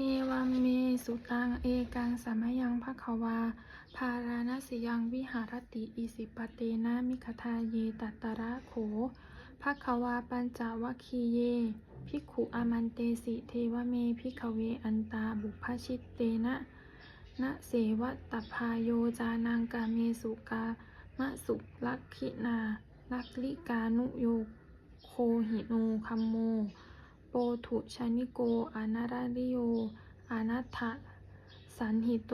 เอวัมเมสุตัง เอกังสัมยังภควา ภาราณสิยังวิหารติอิสิปเตนะมิคทาเยตัตระโขภควาปัญจวัคคีเย ภิกขุอามันเตสิเทวเมภิกขเวอันตาบุพชิตเตนะนะเสวะตพาโยจานังกาเมสุกามะสุลักขินาลักลิกานุโยโคหิโนคัมโม ถุชานิโก อานาราริโย อานัตถะสันหิโต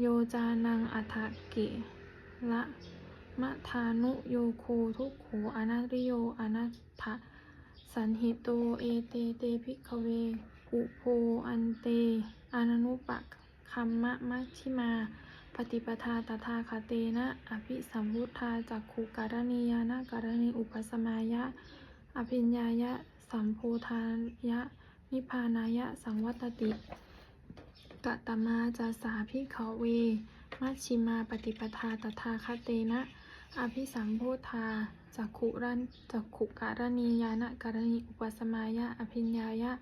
โยจานังอัฏฐเกละมะทานุโยโคทุกโขอนาริโยอนัตถะสันหิโต เอเตเตภิกขเว อุโพอันเต อานานุปักคัมมะมัชชิมา ปฏิปทาตถาคเตนะ อภิสัมพุทธาจักขุการณียานะการณีอุปสมายะ อภิญญายะ สัมโพธายะ นิพานายะ สังวัตติ กะตมาจาสาพิเขาเว มัชชิมาปฏิปทาตถาคเตนะ อภิสัมโพธาจักขุรันจักขุการณียานะการณีอุปสมายะ อภิญญายะ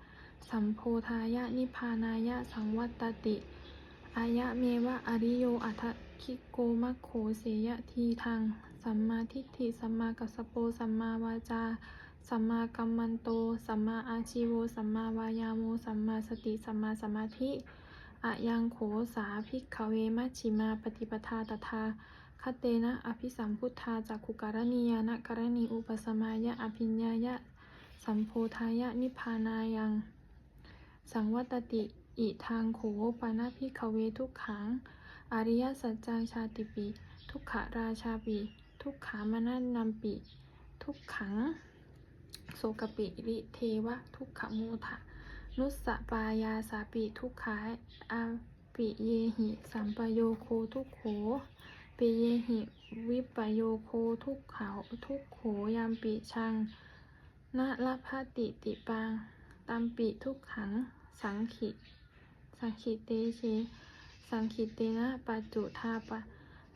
สัมโพธายะ นิพานายะ สังวัตติ อายะเมวะอริโยอัตคิโกมัคโขเสยทีทังสัมมาทิฏฐิ สัมมากัสโป สัมมาวาจา สัมมากัมมันโต สัมมาอาชีโว สัมมาวายาโม สัมมาสติ สัมมาสมาธิอะยังโขสาภิกขเวมัชชิมาปฏิปทาตถาคเตนะอภิสัมพุทธาจากขุการณียานะการณีอุปสมายะอภิญญายะ สัมโพธายะนิพพานายัง สังวัตติอิทางโขปานาภิกขเวทุกขัง อริยสัจจังชาติปิ ทุกขราชาปิ ทุกขามานันนัมปิ ทุกขัง โสกปิริเทวะทุกขโมทะนุสปายาสาปิทุกขาอาปิเยหิสัมปโยโคทุกโขปิเยหิวิปโยโคทุกเขาทุกโขยามปิชังนาลภาติติปังตัมปิทุกขังสังขิสังขิเตเชสังขิเตนะปัจจุทาปะ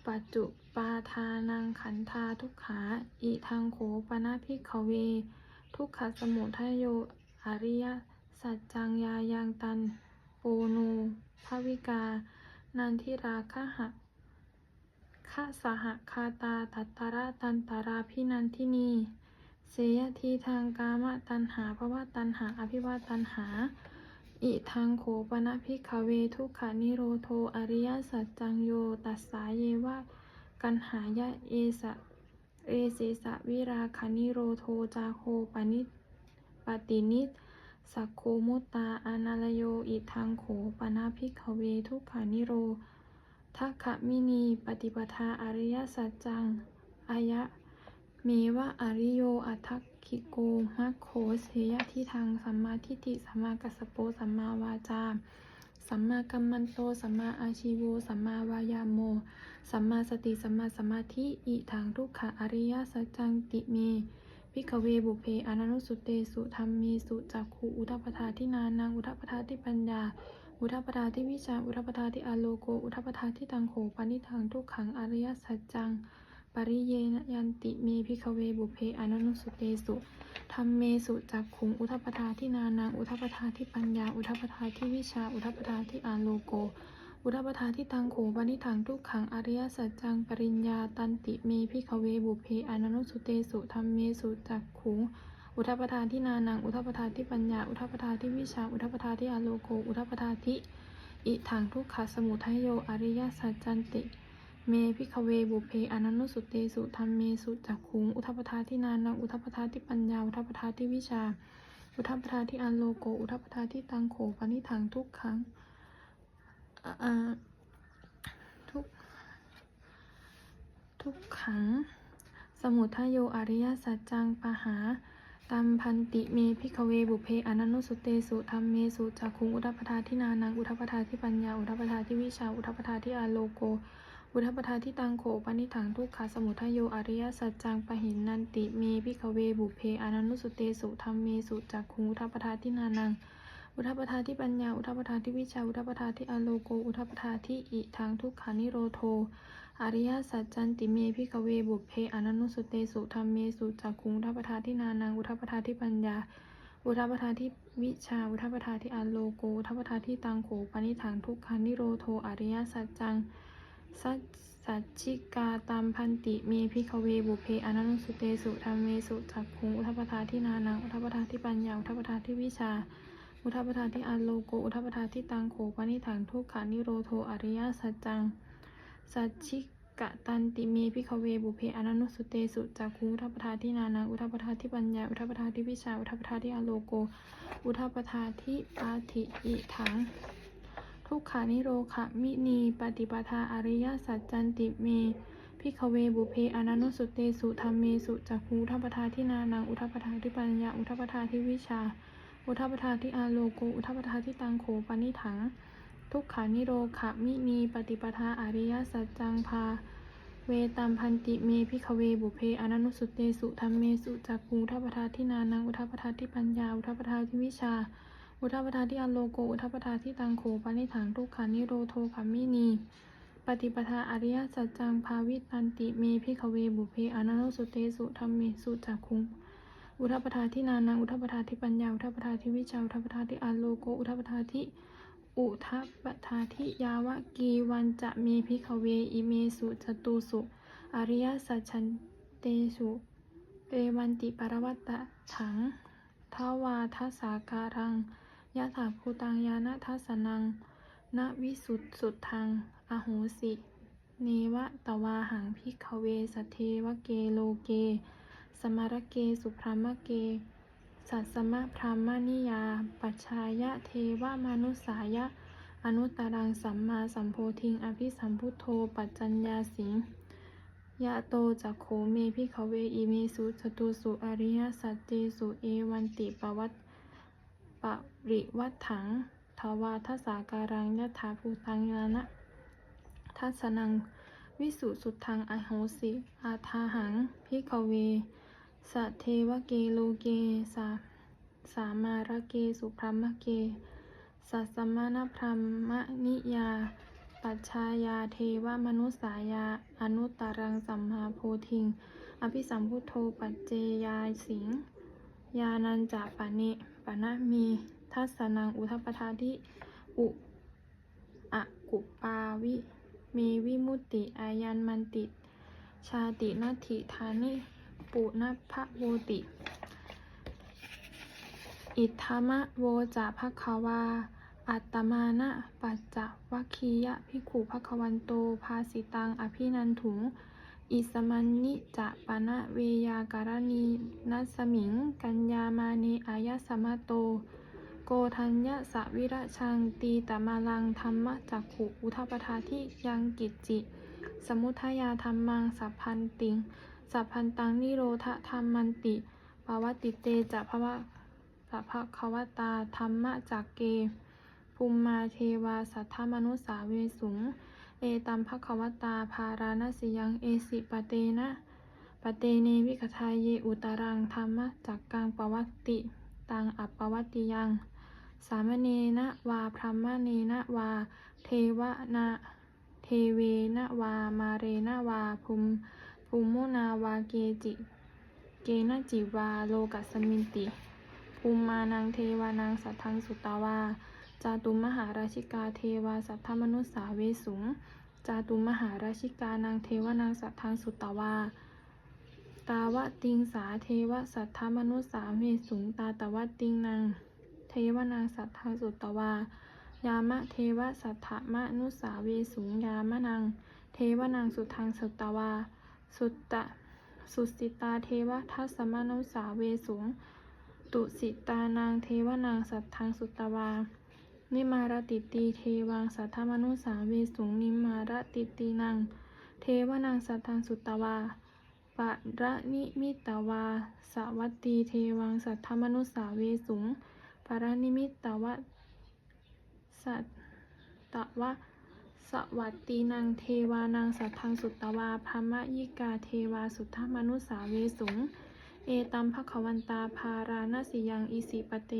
ปัจจุปาทานังขันธาทุกขาอิทังโขปนาภิกขเว ทุกขสมุทัยโยอริยสัจจังยายังตันโปโนภวิกา นันทิราคะหะขะสหคาตาตัตตาระตันตาราพินันทินี เสยทีทางกามตันหาภวะตันหาอภิวาตันหา อิทางโขปนะพิกเวทุกขานิโรโทอริยสัจจังโยตัสสาเยวะกันหายะเอสะ เอเสสะวิราคานิโรโทจาโคปนิปตินิสักโคมุตตาอนาลโยอิทางโขปนะพิกขเวทุกขานิโรทัคขมินีปฏิปทาอริยสัจจังอายะ เมวะอริโยอัตถคิโกมัคโคเสยที่ทางสัมมาทิฏฐิสัมมากัสสโปสัมมาวาจา สัมมากัมมันโตสัมมาอาชีโวสัมมาวายาโม สัมมาสติสัมมาสมาธิอิทางทุกขะอริยสัจจังติเมพิกเวบุเพอนันุสุเตสุธรรมเมสุจักขุอุทัปปทาที่นานังอุทัปปทาที่ปัญญา อุทัปปทาที่วิชาอุทัปปทาที่อาโลโกอุทัปปทาที่ตังโขปานิทังทุกขังอริยสัจจัง ปริเยนยันติเมพิกเวบุเพอนันุสุเตสุธรรมเมสุจักขุงอุทัปปทาที่นานังอุทัปปทาที่ปัญญา อุทัปปทาที่วิชาอุทัปปทาที่อาโลโก อุทัปปทาที่ตังโขปานิทังทุกขังอริยสัจจังปริญญาตันติเมพิกเวบุเพอนันสุเตสุธรรมเมสุจักขุง อุทัปปทาที่นานัง อุทัปปทาที่ปัญญา อุทัปปทาที่วิชา อุทัปปทาที่อาโลโก อุทัปปทาที่อิถังทุกขสมุทัยโยอริยสัจจันติเมพิกเวบุเพอนันนุสุเตสุธรรมเมสุจักขุงอุทัปปทาที่นานังอุทัปปทาที่ปัญญาอุทัปปทาที่วิชาอุทัปปทาที่อาโลโกอุทัปปทาที่ตังโขปานิถังทุกขัง ทุก ทุกขัง สมุทัยโยอริยสัจจังปะหาตัมพันติเมพิกเวบุเพอนันนุสุเตสุธรรมเมสุจักขุงอุทัปทาที่นานังอุทัปทาที่ปัญญาอุทัปทาที่วิชาอุทัปทาที่อาโลโก อุทัปทาที่ตังโขปนิถังทุกขาสมุทัยโยอริยสัจจังปะหินนันติเมพิกเวบุเพอนันนุสุเตสุธรรมเมสุจักขุงอุทัปทาที่นานัง อุทัปปทาที่ปัญญา อุทัปปทาที่วิชา อุทัปปทาที่อโลโก อุทัปปทาที่อิทางทุกขานิโรโท อริยสัจจันติเมพิกเวบุเพอนันุสเตสุธรรมเมสุจักขุงอุทัปปทาที่นานัง อุทัปปทาที่ปัญญา อุทัปทาที่วิชา อุทัปทาที่อโลโก อุทัปทาที่ตังโขปณิถังทุกขันนิโรโท อริยสัจจังสัจสัจจิกาตามพันติเมพิคเวบุเพอนันสุเตสุธรรมเมสุจักขุงอุทัปทาที่นานังอุทัปทาที่ปัญญาอุทัปทาที่วิชา อุทัปทาที่อันโลโก อุทัปทาที่ตังโขปณิถังทุกขันนิโรโทอริยสัจจัง สัจจิกะตันติเมพิคเวบุเพอนันสุเตสุจักขุงอุทัปทาที่นานังอุทัปทาที่ปัญญา อุทัปทาที่วิชา อุทัปทาที่อันโลโก อุทัปทาที่ปาธิอิถัง ทุกขานิโรขมินี ปฏิปทาอริยสัจจันติเมพิกเวบุเพอนันสุเตสุธรรมเมสุจักขูอุทัปทาที่นานังอุทัปทาที่ปัญญา อุทัปทาที่วิชา อุทัปทาที่อาโลโก อุทัปทาที่ตังโขปนิถัง ทุกขานิโรขะมินีปฏิปทาอริยสัจจังพา เวตัมพันติเมพิกเวบุเพอนันสุเตสุธรรมเมสุจักขูอุทัปทาที่นานัง อุทัปทาที่ปัญญา อุทัปทาที่วิชา อุทัปทาที่อันโลโก อุทัปทาที่ตังโขปานิถัง ทุกขานิโรโทขามินีปฏิปทาอริยสัจจังภาวิตันติเมพิขเวบุเพอนันโสเตสุธรรมเมสุจักคุง อุทัปทาที่นานัง อุทัปทาที่ปัญญา อุทัปทาที่วิชา อุทัปทาที่อันโลโก อุทัปทาที่อุทัปทาที่ยาวะกีวันจะเมพิขเวอิเมสุจตุสุ อริยสัจฉันเตสุเอวันติปรวัตตะถังทวาทัสาการังยะถาภูตังยานะทัสนังนวิสุทสุดทางอโหสิ เนวะตวาหังพิกเวสเทวเกโลเก สมารเกสุพรหมเก สัสมะพรหมนิยา ปัจชายะเทวมนุสายะ อนุตตรังสัมมาสัมโพธิง อภิสัมพุทโธ ปัจจัญญาสิงยะโตจักโขเมพิขเวอิเมสุจตุสุอริยสัจเจสุเอวันติปวัตปริวัฏถังทวาทสสาการังยะถาภูตังยานะทัสสนัง วิสุสุทังอโหสิ อาทาหังพิกเว สะเทวเกโลเกสาสามาระเกสุพรมเก สัสสมณพรมนิยา ปัจชายาเทวมนุสายา อนุตตรังสัมมาโพธิง อภิสัมพุทโธปัจเจยาสิง ยานันจะปะเนปะนะมีทัสสนังอุทปทาทิอุอะกุปาวิเมวิมุตติอายันมันติ ชาตินัตถิธานิ ปุณพะโวติ อิทธามะโวจะภควา อัตตมานะปัจจวัคคียะพิขุภควันโต ภาสิตัง อภินันถุง อิสมันนิจะปะนะเวยาการณีนัสมิง กัญญามาเนอายะสมะโต โกทัญญะสวิระชังตีตมาลังธรรมจักขุอุทัปทาทิยังกิจจิ สมุทยาธรรมังสัพพันติง สัพพันตังนิโรธธรรมมันติปาวติเตจะภวะสัพพะควตาธรรมะจักเกภูมมาเทวาสัทธมนุสาเวสุง เอตัมภควตาภาราณสิยังเอสิปเตนะปเตเนวิคทายเยอุตรังธรรมะจักกังปวัตติ ตังอัปปวัตติยัง สามเณนะวาพรหมเนนะวา เทวนะเทเวนะวามาเรนะวาภูมิ ภูมุนาวาเกจิ เกนจิวาโลกัสมินติ ภูมานังเทวานังสัทธังสุตาวา จาตุมหาราชิกาเทวาสัทธมนุสสาเวสุง จาตุมหาราชิกานางเทวานางสัทธังสุตาวา ตาวะติงสาเทวสัทธมนุสสาเวสุง ตาตวะติงนางเทวานางสัทธังสุตวา ยามะเทวสัทธมนุสาเวสุง ยามะนางเทวานางสุทังสุตวา สุตตะ สุสิตาเทวทัสสมนุสาเวสุงตุสิตานางเทวนางสัทธังสุตวา นิมารติตีเทวังสัทธมนุสาเวสุงนิมารติตีนางเทวนางสัทธังสุตวาปะระนิมิตวา สวัตตีเทวังสัทธมนุสาเวสุงปารานิมิตตวะสัตตวะ สวัตตีนางเทวานางสัทธังสุตตวาพมยิกาเทวาสุทธมนุสาเวสุง เอตัมภควันตาภาราณสิยังอิสิปเต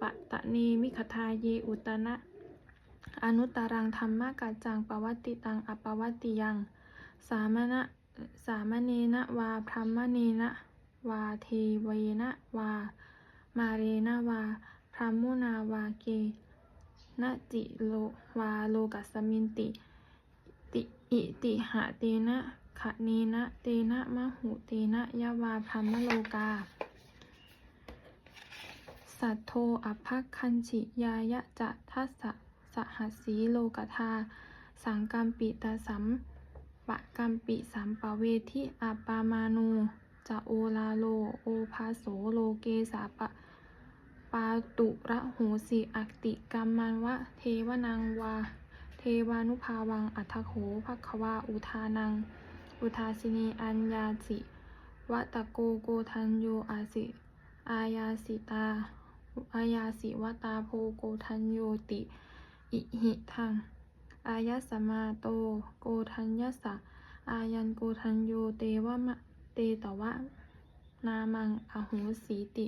ปะตะเนมิขทาเยอุตนะ อนุตตรังธรรมกัจจังปวัตติตังอปวัตติยัง สามณะสามเณนะวาพรหมเนนะวาเทเวนะวา มาเรนาวาพรหมุนาวาเก นะจิโลวาโลกัสมินติ ติอิติหะเตนะขะเนนะเตนะมะหุเตนะยะวาพรหมโลกา สัทโทอภัคคัญฉิยายะจะทัสสะสหัสสีโลกธาสังกัมปิตาสัมปะกัมปิสัมปะเวทิอาปามานูจะโอลาโล โอภาโสโลเกสาปะ ปาตุระโหสิอักติกัมมันวะเทวนังวา เทวานุภาวังอัทธโขภควาอุทานัง อุทาสินีอัญญาสิวะตะโกโกทันโยอาสิอายาสิตาอายาสิวตาโพโกทันโยติ อิหิทัง อายะสมาโตโกทัญญสะอายันโกทัญโยเตวะมะเตตวะ นามังอโหสีติ